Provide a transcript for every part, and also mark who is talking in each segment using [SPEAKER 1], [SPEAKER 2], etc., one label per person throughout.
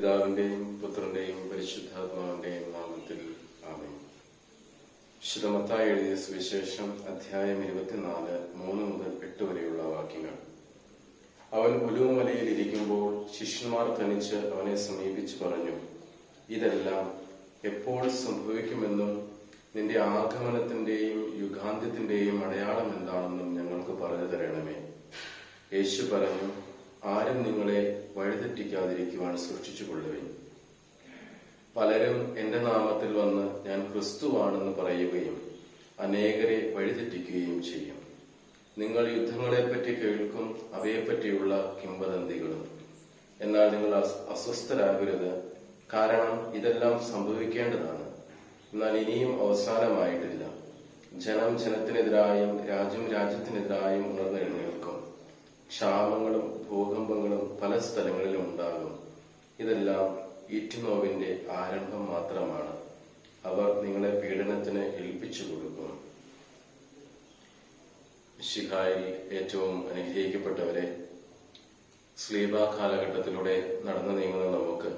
[SPEAKER 1] പിതാവിന്റെയും പുത്രന്റെയും പരിശുദ്ധാത്മാവിന്റെയും നാമത്തിൽ ആമേൻ. വിശുദ്ധമത്തായി എഴുതിയ സുവിശേഷം അധ്യായം ഇരുപത്തിനാല് മൂന്ന് മുതൽ എട്ട് വരെയുള്ള വാക്യങ്ങൾ. അവൻ ഉലുമലയിൽ ഇരിക്കുമ്പോൾ ശിഷ്യന്മാർ തനിച്ച് അവനെ സമീപിച്ചു പറഞ്ഞു ഇതെല്ലാം എപ്പോൾ സംഭവിക്കുമെന്നും നിന്റെ ആഗമനത്തിന്റെയും യുഗാന്ത്യത്തിന്റെയും അടയാളം എന്താണെന്നും ഞങ്ങൾക്ക് പറഞ്ഞു തരണമേ. യേശു പറഞ്ഞു ആരും നിങ്ങളെ വഴിതെറ്റിക്കാതിരിക്കുവാൻ സൂക്ഷിച്ചു സൂക്ഷിച്ചുകൊള്ളുവിൻ. പലരും എന്റെ നാമത്തിൽ വന്ന് ഞാൻ ക്രിസ്തുവാണെന്ന് പറയുകയും അനേകരെ വഴിതെറ്റിക്കുകയും ചെയ്യും. നിങ്ങൾ യുദ്ധങ്ങളെപ്പറ്റി കേൾക്കും അവയെപ്പറ്റിയുള്ള കിംവദന്തികളും. എന്നാൽ നിങ്ങൾ അസ്- അസ്വസ്ഥരാകരുത്. കാരണം ഇതെല്ലാം സംഭവിക്കേണ്ടതാണ്. എന്നാൽ ഇനിയും അവസാനമായിട്ടില്ല. ജനം ജനത്തിനെതിരായും രാജ്യം രാജ്യത്തിനെതിരായും ഉണർന്നെഴുന്നേൽക്കും. ക്ഷാമങ്ങളും ഭൂകമ്പങ്ങളും പല സ്ഥലങ്ങളിലും ഉണ്ടാകും. ഇതെല്ലാം ഈറ്റുനോവിന്റെ ആരംഭം മാത്രമാണ്. അവർ നിങ്ങളെ പീഡനത്തിന് ഏൽപ്പിച്ചു കൊടുക്കും. ശിഖായിൽ ഏറ്റവും അനുഗ്രഹിക്കപ്പെട്ടവരെ സ്ലീബ കാലഘട്ടത്തിലൂടെ നടന്നു നീങ്ങുന്ന നമുക്ക്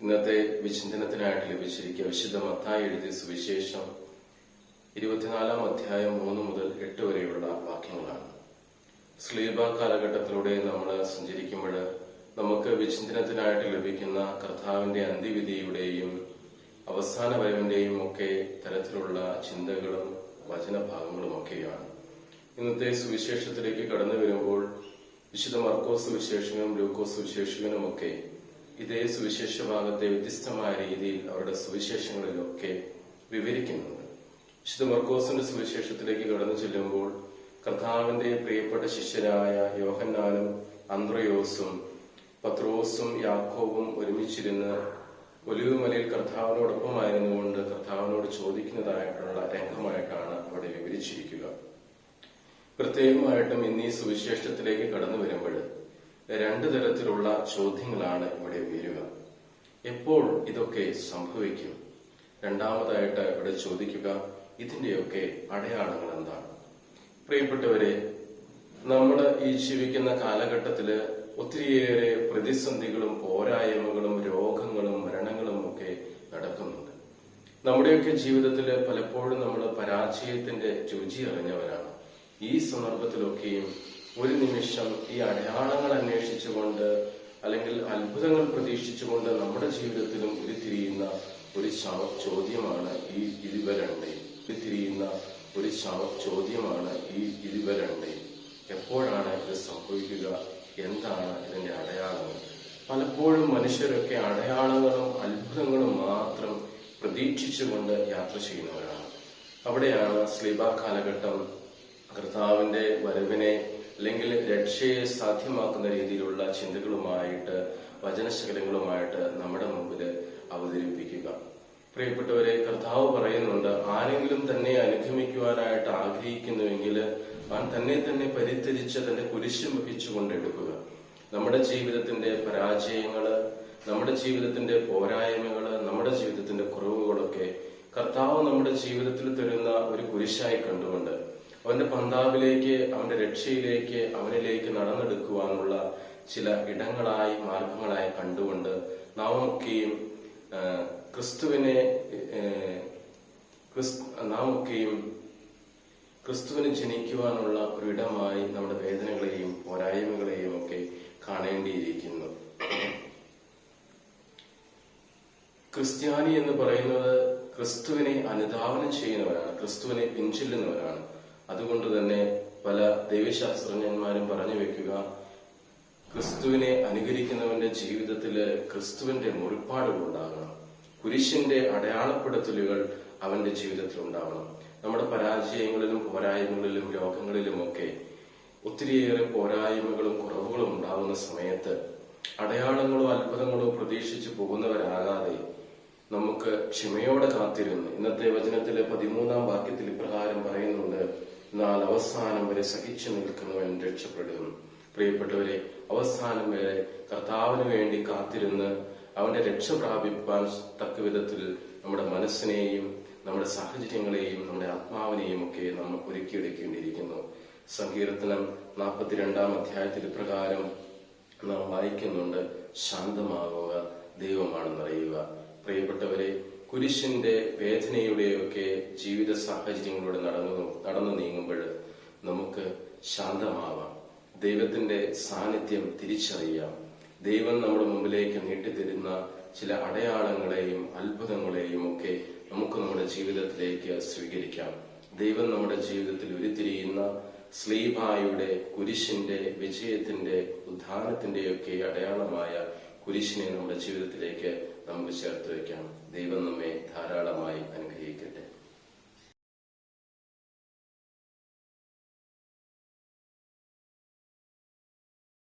[SPEAKER 1] ഇന്നത്തെ വിചിന്തനത്തിനായിട്ട് ലഭിച്ചിരിക്കുക വിശുദ്ധ മത്തായി എഴുതിയ സുവിശേഷം ഇരുപത്തിനാലാം അധ്യായം മൂന്ന് മുതൽ എട്ട് വരെയുള്ള വാക്യങ്ങളാണ്. സ്ലീബ കാലഘട്ടത്തിലൂടെ നമ്മൾ സഞ്ചരിക്കുമ്പോൾ നമുക്ക് വിചിന്തനത്തിനായിട്ട് ലഭിക്കുന്ന കർത്താവിന്റെ അന്ത്യവിധിയുടെയും അവസാന വരവിന്റെയും ഒക്കെ തരത്തിലുള്ള ചിന്തകളും വചനഭാഗങ്ങളും ഒക്കെയാണ് ഇന്നത്തെ സുവിശേഷത്തിലേക്ക് കടന്നു വരുമ്പോൾ വിശുദ്ധ മർക്കോസ് സുവിശേഷകനും ലൂക്കോസ് സുവിശേഷകനും ഒക്കെ ഇതേ സുവിശേഷ ഭാഗത്തെ വ്യത്യസ്തമായ രീതിയിൽ അവരുടെ സുവിശേഷങ്ങളിലൊക്കെ വിവരിക്കുന്നുണ്ട്. വിശുദ്ധ മർക്കോസിന്റെ സുവിശേഷത്തിലേക്ക് കടന്നു ചെല്ലുമ്പോൾ കർത്താവിന്റെ പ്രിയപ്പെട്ട ശിഷ്യരായ യോഹന്നാനും അന്ത്രയോസും പത്രോസും യാക്കോവും ഒരുമിച്ചിരുന്ന് ഒലിവുമലയിൽ കർത്താവിനോടൊപ്പമായിരുന്നു കൊണ്ട് കർത്താവിനോട് ചോദിക്കുന്നതായിട്ടുള്ള രംഗമായിട്ടാണ് അവിടെ വിവരിച്ചിരിക്കുക. പ്രത്യേകമായിട്ടും ഇന്നീ സുവിശേഷത്തിലേക്ക് കടന്നു വരുമ്പോൾ രണ്ടു തരത്തിലുള്ള ചോദ്യങ്ങളാണ് ഇവിടെ ഉയരുക. എപ്പോൾ ഇതൊക്കെ സംഭവിക്കും? രണ്ടാമതായിട്ട് ഇവിടെ ചോദിക്കുക ഇതിന്റെയൊക്കെ അടയാളങ്ങൾ എന്താണ്? പ്രിയപ്പെട്ടവരെ നമ്മൾ ഈ ജീവിക്കുന്ന കാലഘട്ടത്തിൽ ഒത്തിരിയേറെ പ്രതിസന്ധികളും പോരായ്മകളും രോഗങ്ങളും മരണങ്ങളും ഒക്കെ നടക്കുന്നുണ്ട്. നമ്മുടെയൊക്കെ ജീവിതത്തിൽ പലപ്പോഴും നമ്മൾ പരാജയത്തിന്റെ രുചി അറിഞ്ഞവരാണ്. ഈ സന്ദർഭത്തിലൊക്കെയും ഒരു നിമിഷം ഈ അടയാളങ്ങൾ അന്വേഷിച്ചുകൊണ്ട് അല്ലെങ്കിൽ അത്ഭുതങ്ങൾ പ്രതീക്ഷിച്ചുകൊണ്ട് നമ്മുടെ ജീവിതത്തിലും ഉരുത്തിരിയുന്ന ഒരു ചോദ്യമാണ് ഈ ഇരുവരണ്ടയും. ഉരുത്തിരിയുന്ന ഒരു ചോദ്യമാണ് ഈ ഇരുവരണ്ടേ എപ്പോഴാണ് ഇത് സംഭവിക്കുക? എന്താണ് ഇതിന്റെ അടയാളങ്ങൾ? പലപ്പോഴും മനുഷ്യരൊക്കെ അടയാളങ്ങളും അത്ഭുതങ്ങളും മാത്രം പ്രതീക്ഷിച്ചുകൊണ്ട് യാത്ര ചെയ്യുന്നവരാണ്. അവിടെയാണ് സ്ലീബ കാലഘട്ടം കർത്താവിന്റെ വരവിനെ അല്ലെങ്കിൽ രക്ഷയെ സാധ്യമാക്കുന്ന രീതിയിലുള്ള ചിന്തകളുമായിട്ട് വചനശകലങ്ങളുമായിട്ട് നമ്മുടെ മുമ്പിൽ അവതരിപ്പിക്കുക പ്രിയപ്പെട്ടവരെ കർത്താവ് പറയുന്നുണ്ട് ആരെങ്കിലും തന്നെ അനുഗമിക്കുവാനായിട്ട് ആഗ്രഹിക്കുന്നുവെങ്കിൽ അവൻ തന്നെ തന്നെ പരിത്യജിച്ച് തന്റെ കുരിശും വഹിച്ചുകൊണ്ട് എടുക്കുക നമ്മുടെ ജീവിതത്തിന്റെ പരാജയങ്ങൾ നമ്മുടെ ജീവിതത്തിന്റെ പോരായ്മകൾ നമ്മുടെ ജീവിതത്തിന്റെ കുറവുകളൊക്കെ കർത്താവ് നമ്മുടെ ജീവിതത്തിൽ തരുന്ന ഒരു കുരിശായി കണ്ടുകൊണ്ട് അവന്റെ പന്താവിലേക്ക് അവന്റെ രക്ഷയിലേക്ക് അവനിലേക്ക് നടന്നെടുക്കുവാനുള്ള ചില ഇടങ്ങളായി മാർഗങ്ങളായി കണ്ടുകൊണ്ട് നാമൊക്കെയും ക്രിസ്തുവിനെ നാം ഒക്കെയും ക്രിസ്തുവിന് ജനിക്കുവാനുള്ള ഒരു ഇടമായി നമ്മുടെ വേദനകളെയും പോരായ്മകളെയും ഒക്കെ കാണേണ്ടിയിരിക്കുന്നു. ക്രിസ്ത്യാനി എന്ന് പറയുന്നത് ക്രിസ്തുവിനെ അനുധാവനം ചെയ്യുന്നവരാണ് ക്രിസ്തുവിനെ പിൻചെല്ലുന്നവരാണ്. അതുകൊണ്ട് തന്നെ പല ദൈവശാസ്ത്രജ്ഞന്മാരും പറഞ്ഞു വെക്കുക ക്രിസ്തുവിനെ അനുകരിക്കുന്നവന്റെ ജീവിതത്തിൽ ക്രിസ്തുവിന്റെ മുറിപ്പാടുകൾ ഉണ്ടാകണം കുരിശിന്റെ അടയാളപ്പെടുത്തലുകൾ അവന്റെ ജീവിതത്തിൽ ഉണ്ടാവണം. നമ്മുടെ പരാജയങ്ങളിലും പോരായ്മകളിലും രോഗങ്ങളിലും ഒക്കെ ഒത്തിരിയേറെ പോരായ്മകളും കുറവുകളും ഉണ്ടാകുന്ന സമയത്ത് അടയാളങ്ങളോ അത്ഭുതങ്ങളോ പ്രതീക്ഷിച്ചു പോകുന്നവരാകാതെ നമുക്ക് ക്ഷമയോടെ കാത്തിരുന്നു ഇന്നത്തെ വചനത്തിലെ പതിമൂന്നാം വാക്യത്തിൽ ഇപ്രകാരം പറയുന്നുണ്ട് എന്നാൽ അവസാനം വരെ സഹിച്ചു നിൽക്കുന്നവൻ രക്ഷപ്പെടും. പ്രിയപ്പെട്ടവരെ അവസാനം വരെ കർത്താവിന് വേണ്ടി കാത്തിരുന്ന് അവന്റെ രക്ഷ പ്രാപിപ്പാൻ തക്ക വിധത്തിൽ നമ്മുടെ മനസ്സിനെയും നമ്മുടെ സാഹചര്യങ്ങളെയും നമ്മുടെ ആത്മാവിനെയും ഒക്കെ നമ്മൾ ഒരുക്കിയെടുക്കേണ്ടിയിരിക്കുന്നു സങ്കീർത്തനം നാൽപ്പത്തിരണ്ടാം അധ്യായത്തിൽ പ്രകാരം നാം വായിക്കുന്നുണ്ട് ശാന്തമാകുക ദൈവമാണെന്നറിയുക. പ്രിയപ്പെട്ടവരെ കുരിശിന്റെ വേദനയുടെയൊക്കെ ജീവിത സാഹചര്യങ്ങളിലൂടെ നടന്നു നടന്നു നീങ്ങുമ്പോൾ നമുക്ക് ശാന്തമാവാം. ദൈവത്തിന്റെ സാന്നിധ്യം തിരിച്ചറിയാം. ദൈവം നമ്മുടെ മുമ്പിലേക്ക് നീട്ടിത്തരുന്ന ചില അടയാളങ്ങളെയും അത്ഭുതങ്ങളെയും ഒക്കെ നമുക്ക് നമ്മുടെ ജീവിതത്തിലേക്ക് സ്വീകരിക്കാം. ദൈവം നമ്മുടെ ജീവിതത്തിൽ ഉരുത്തിരിയുന്ന സ്ലീഭായുടെ കുരിശിന്റെ വിജയത്തിന്റെ ഉദ്ധാനത്തിന്റെയൊക്കെ അടയാളമായ കുരിശിനെ നമ്മുടെ ജീവിതത്തിലേക്ക് നമുക്ക് ചേർത്ത് വയ്ക്കാം. ദൈവം നമ്മെ ധാരാളമായി അനുഗ്രഹിക്കട്ടെ.